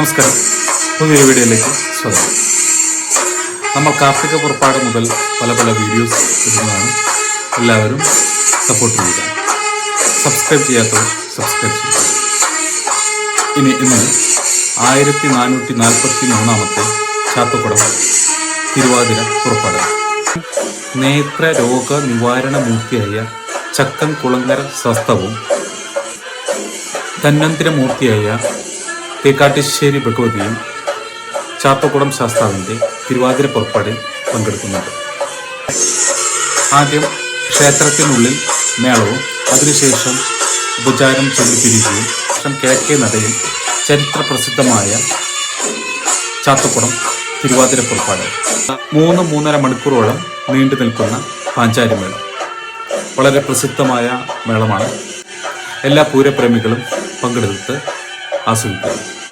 നമസ്കാരം. പുതിയൊരു വീഡിയോയിലേക്ക് സ്വാഗതം. നമ്മൾ കാർത്തിക പുറപ്പാട് മുതൽ പല പല വീഡിയോസ് ഇടുന്നതാണ്. എല്ലാവരും സപ്പോർട്ട് ചെയ്യുക. സബ്സ്ക്രൈബ് ചെയ്യാത്തവർ സബ്സ്ക്രൈബ് ചെയ്യുക. ഇനി ഇന്ന് ആയിരത്തി നാനൂറ്റി നാൽപ്പത്തി മൂന്നാമത്തെ ചാത്തക്കുടം തിരുവാതിര പുറപ്പാട് നേത്ര രോഗ നിവാരണ മൂർത്തിയായ ചക്കൻ കുളങ്ങര സ്വസ്ഥവും ധന്വന്തരമൂർത്തിയായ തേക്കാട്ടിശ്ശേരി ഭഗവതിയും ചാത്തക്കുളം ശാസ്താവിന്റെ തിരുവാതിര പുറപ്പാടിൽ പങ്കെടുക്കുന്നുണ്ട്. ആദ്യം ക്ഷേത്രത്തിനുള്ളിൽ മേളവും അതിനുശേഷം ഉപചാരം ചൊല്ലിപ്പിരിക്കുകയും ശേഷം കിഴക്കേ നടയിൽ ചരിത്ര പ്രസിദ്ധമായ ചാത്തക്കുളം തിരുവാതിര പുറപ്പാട്. മൂന്ന് മൂന്നര മണിക്കൂറോളം നീണ്ടു നിൽക്കുന്ന പാഞ്ചാരി മേളം. വളരെ പ്രസിദ്ധമായ മേളമാണ്. എല്ലാ പൂരപ്രേമികളും പങ്കെടുത്ത് 아소이다.